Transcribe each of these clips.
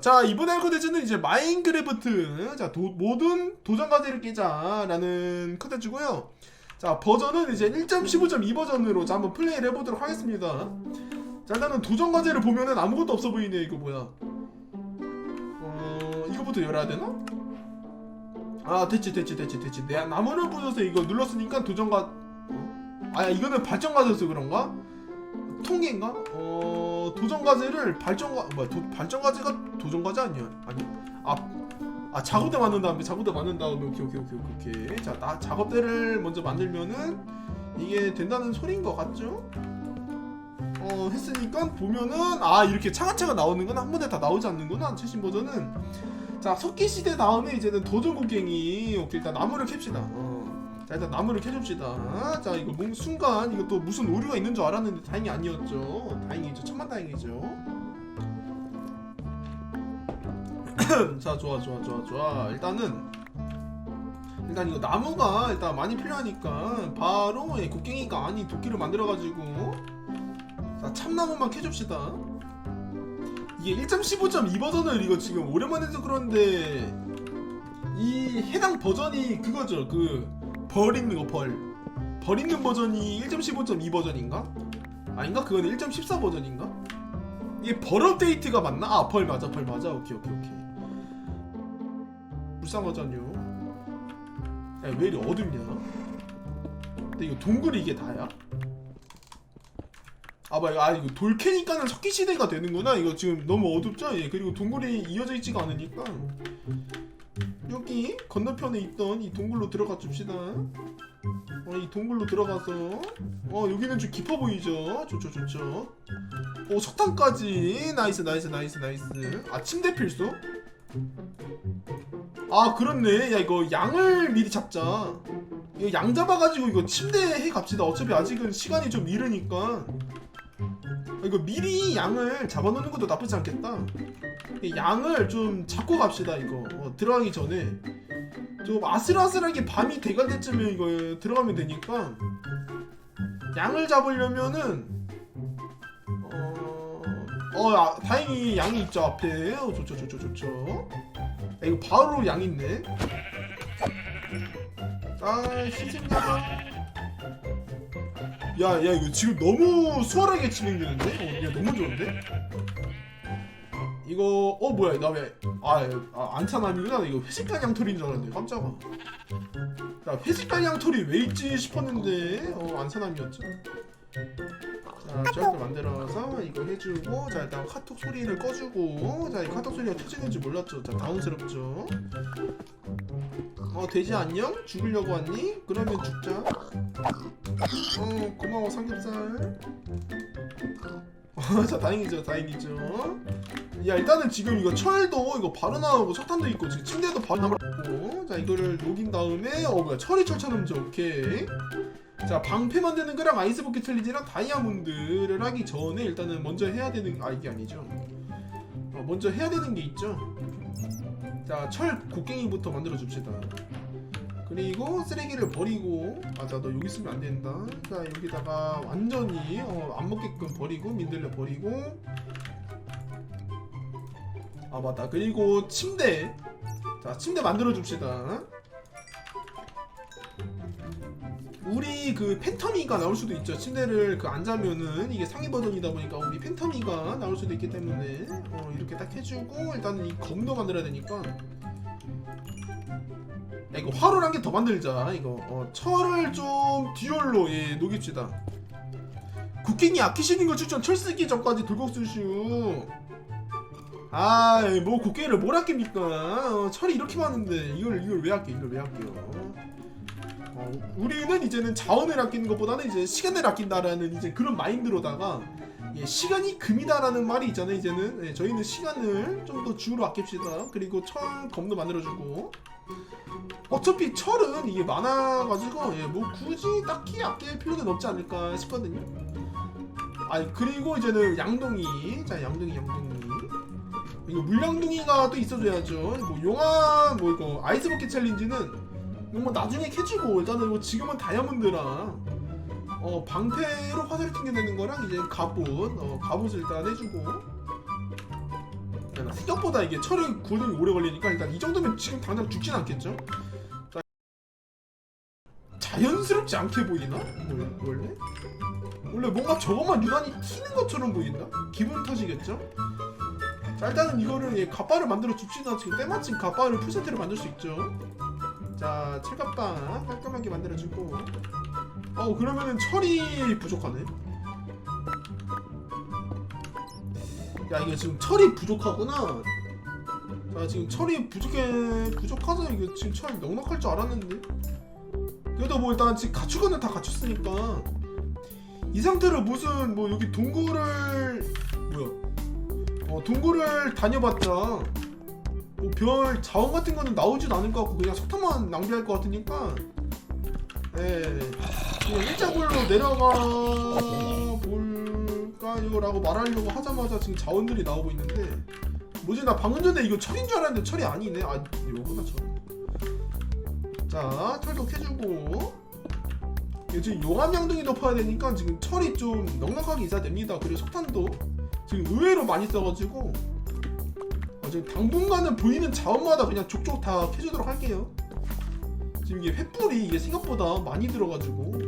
자, 할 컨텐츠는 이제 마인크래프트 자 도, 모든 도전 과제를 깨자라는 컨텐츠고요. 자 버전은 이제 1.15.2 버전으로 자 한번 플레이를 해보도록 하겠습니다. 자 일단은 도전 과제를 보면은 아무것도 없어 보이네 이거 뭐야? 어 이거부터 열어야 되나? 아 됐지 됐지 됐지 됐지 내가 나무를 부숴서 이거 눌렀으니까 도전 과 어? 아 이거는 발전 과제여서 그런가? 통계인가? 어 도전 과제를 발전 과 뭐야 도, 발전 과제가 도전 과제 아니야? 아니 아, 아 작업대 만든 다음에 작업대 만든 다음에 오케이 오케이 오케이 오케이 자나 작업대를 먼저 만들면은 이게 된다는 소리인 것 같죠? 어 했으니까 보면은 아 이렇게 차가차가 나오는 건 한 번에 다 나오지 않는구나 최신 버전은 자 석기 시대 다음에 이제는 도전 곡괭이 오케이 일단 나무를 캡시다 어. 자 일단 나무를 캐줍시다. 자 이거 뭔 순간 이거 또 무슨 오류가 있는 줄 알았는데 다행히 아니었죠. 다행이죠. 천만 다행이죠. 자 좋아 좋아 좋아 좋아. 일단은 일단 이거 나무가 일단 많이 필요하니까 바로 예, 곡괭이가 아닌 도끼를 만들어가지고 자 참나무만 캐줍시다. 이게 1.15.2 버전을 이거 지금 오랜만에 해서 그런데 이 해당 버전이 그거죠. 그 벌 있는 거 벌 벌 있는 버전이 1.15.2 버전인가? 아닌가? 그건 1.14 버전인가? 이게 벌 업데이트가 맞나? 아 벌 맞아 벌 맞아 오케이 오케이 오케이 불쌍하잖요 야 왜 이리 어둡냐 근데 이거 동굴이 이게 다야? 아, 봐, 아, 이거 돌 캐니까는 석기 시대가 되는구나. 이거 지금 너무 어둡죠? 예, 그리고 동굴이 이어져 있지가 않으니까. 여기 건너편에 있던 이 동굴로 들어가 줍시다. 어, 이 동굴로 들어가서. 어, 여기는 좀 깊어 보이죠? 좋죠, 좋죠. 오, 석탄까지. 나이스, 나이스, 나이스, 나이스. 아, 침대 필수? 아, 그렇네. 야, 이거 양을 미리 잡자. 이거 양 잡아가지고 이거 침대 해 갑시다. 어차피 아직은 시간이 좀 이르니까. 아, 이거 미리 양을 잡아놓는 것도 나쁘지 않겠다. 이 양을 좀 잡고 갑시다 이거. 어, 들어가기 전에. 좀 아슬아슬하게 밤이 돼갈 때쯤에 이거 들어가면 되니까 양을 잡으려면은 어, 어 아, 다행히 양이 있죠 앞에. 어, 좋죠 좋죠 좋죠. 야, 이거 바로 양 있네. 아 희생자가. 야, 야, 이거 지금 너무 수월하게 진행되는데? 어, 야, 너무 좋은데? 이거, 어, 뭐야, 나 왜, 아, 아 안차남이구나. 이거 회식간 양털인 줄 알았네. 깜짝아. 나 회식간 양털이 왜 있지 싶었는데, 어, 안차남이었죠. 자, 저렇게 만들어서 이거 해주고, 자, 일단 카톡 소리를 꺼주고, 자, 이 카톡 소리가 터지는지 몰랐죠. 자, 당황스럽죠. 어, 돼지 안녕? 죽으려고 왔니? 그러면 죽자. 어 고마워 삼겹살 어, 자 다행이죠 다행이죠. 야 일단은 지금 이거 철도 이거 바로 나오고 석탄도 있고 지금 침대도 바로 나오고 자 이거를 녹인 다음에 어 뭐야 철이 철천음죠 오케이. 자 방패 만드는 거랑 아이스버킷 챌린지랑 다이아몬드를 하기 전에 일단은 먼저 해야 되는 아 이게 아니죠. 어, 먼저 해야 되는 게 있죠. 자 철 곡괭이부터 만들어 줍시다 그리고 쓰레기를 버리고 맞아 너 여기 있으면 안 된다. 자 여기다가 완전히 어, 안 먹게끔 버리고 민들레 버리고. 아 맞다. 그리고 침대. 자 침대 만들어 줍시다. 우리 그 팬텀이가 나올 수도 있죠. 침대를 그 안 자면은 이게 상위 버전이다 보니까 우리 팬텀이가 나올 수도 있기 때문에 어, 이렇게 딱 해주고 일단은 이 검도 만들어야 되니까. 야, 이거 화로를 한개 더 만들자 이거. 어, 철을 좀 듀얼로 예, 녹입시다. 쿠킹이 아끼시는 거 추천 철 쓰기 전까지 돌곡수슈. 아이 뭐 곡괭이를 뭘 아낍니까? 어, 철이 이렇게 많은데 이걸 이걸 왜 아껴 이걸 왜 아껴? 어, 우리는 이제는 자원을 아끼는 것보다는 이제 시간을 아낀다라는 이제 그런 마인드로다가 예, 시간이 금이다라는 말이 있잖아요 이제는. 예, 저희는 시간을 좀 더 주로 아낍시다. 그리고 철 검도 만들어주고 어차피 철은 이게 많아가지고 예, 뭐 굳이 딱히 아낄 필요는 없지 않을까 싶거든요. 아 그리고 이제는 양동이 자 양동이 양동이 이거 물양동이가 또 있어줘야죠. 뭐 용암 뭐 이거 아이스버킷 챌린지는 뭐 나중에 캐주고 일단은 뭐 지금은 다이아몬드랑 어 방패로 화살을 튕겨내는 거랑 이제 갑옷 어 갑옷을 일단 해주고 자, 있잖아 생각보다 이게 철이 구동이 오래 걸리니까 일단 이 정도면 지금 당장 죽진 않겠죠 자, 자연스럽지 않게 보이나? 원- 원래? 원래 뭔가 저것만 유난히 튀는 것처럼 보인다? 기분 탓이겠죠? 자 일단은 이거를 예, 갑바를 만들어 줍시다 지금 때마침 갑바를 풀세트로 만들 수 있죠 자 철갑바 깔끔하게 만들어주고 어 그러면은 철이 부족하네 야 이게 지금 철이 부족하구나. 자 지금 철이 부족해 부족하서 이거 지금 철 넉넉할 줄 알았는데. 그래도 뭐 일단 지금 갖추고는 다 갖췄으니까. 이 상태로 무슨 뭐 여기 동굴을 뭐야? 어 동굴을 다녀봤자 뭐 별 자원 같은 거는 나오지도 않을 것 같고 그냥 석탄만 낭비할 것 같으니까. 예. 그냥 일자굴로 내려가 볼까요 라고 말하려고 하자마자 지금 자원들이 나오고 있는데 뭐지? 나 방금 전에 이거 철인 줄 알았는데 철이 아니네. 아 이거구나 철. 자 철도 캐주고. 이게 지금 용암 양동이 높아야 되니까 지금 철이 좀 넉넉하게 있어야 됩니다. 그리고 석탄도 지금 의외로 많이 써가지고. 어, 지금 당분간은 보이는 자원마다 그냥 족족 다 캐주도록 할게요. 지금 이게 횃불이 이게 생각보다 많이 들어가지고.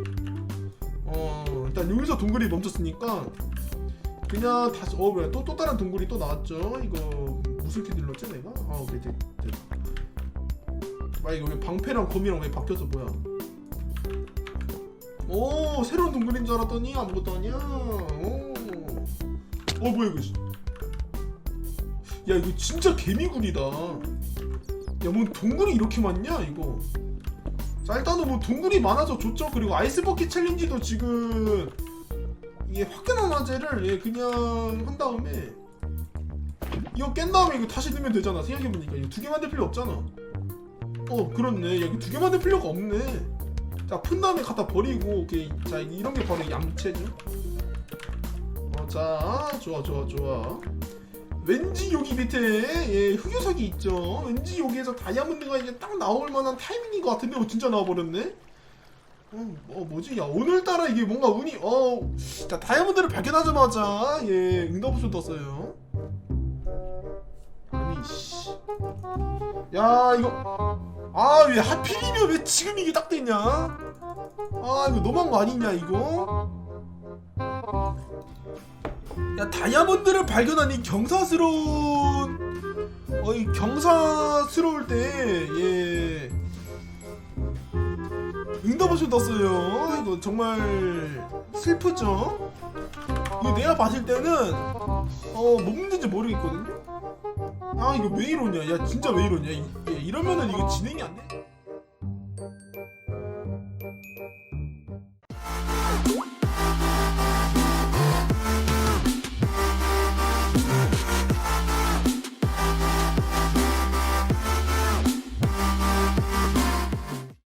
어 일단 여기서 동굴이 멈췄으니까 그냥 다시 어 뭐야. 또 또 다른 동굴이 또 나왔죠. 이거 무슨 키 눌렀지 내가? 아 오케이 됐, 됐. 아 이거 왜 방패랑 검이랑 왜 바뀌어서 뭐야? 오 새로운 동굴인 줄 알았더니 아무것도 아니야. 오. 어 뭐야 이거. 씨. 야 이거 진짜 개미굴이다. 야뭐 동굴이 이렇게 많냐 이거? 자 일단은 뭐 동굴이 많아서 좋죠. 그리고 아이스버킷 챌린지도 지금 이게 화끈한 화재를 예, 그냥 한 다음에 이거 깬 다음에 이거 다시 넣으면 되잖아 생각해보니까. 이거 두 개 만들 필요 없잖아. 어 그렇네. 야 이거 두 개 만들 필요가 없네. 자 푼 다음에 갖다 버리고 오케이. 자 이런 게 바로 양채죠 어 자 좋아 좋아 좋아. 왠지 여기 밑에 예, 흑요석이 있죠. 왠지 여기에서 다이아몬드가 이제 딱 나올 만한 타이밍인 것 같은데 어, 진짜 나와버렸네. 어, 어 뭐지? 야 오늘따라 이게 뭔가 운이 어, 자 다이아몬드를 발견하자마자 예 응답을 떴어요. 아니 씨, 야 이거 아 왜 하필이면 왜 지금 이게 딱 됐냐? 아 이거 너무한 거 아니냐 이거? 야 다이아몬드를 발견하니 경사스러운 어이 경사스러울 때 예 떴어요. 이거 정말 슬프죠? 이거 내가 봤을 때는 어 뭐 문제인지 모르겠거든요? 아 이거 왜 이러냐? 야 진짜 왜 이러냐? 이, 예, 이러면은 이거 진행이 안 돼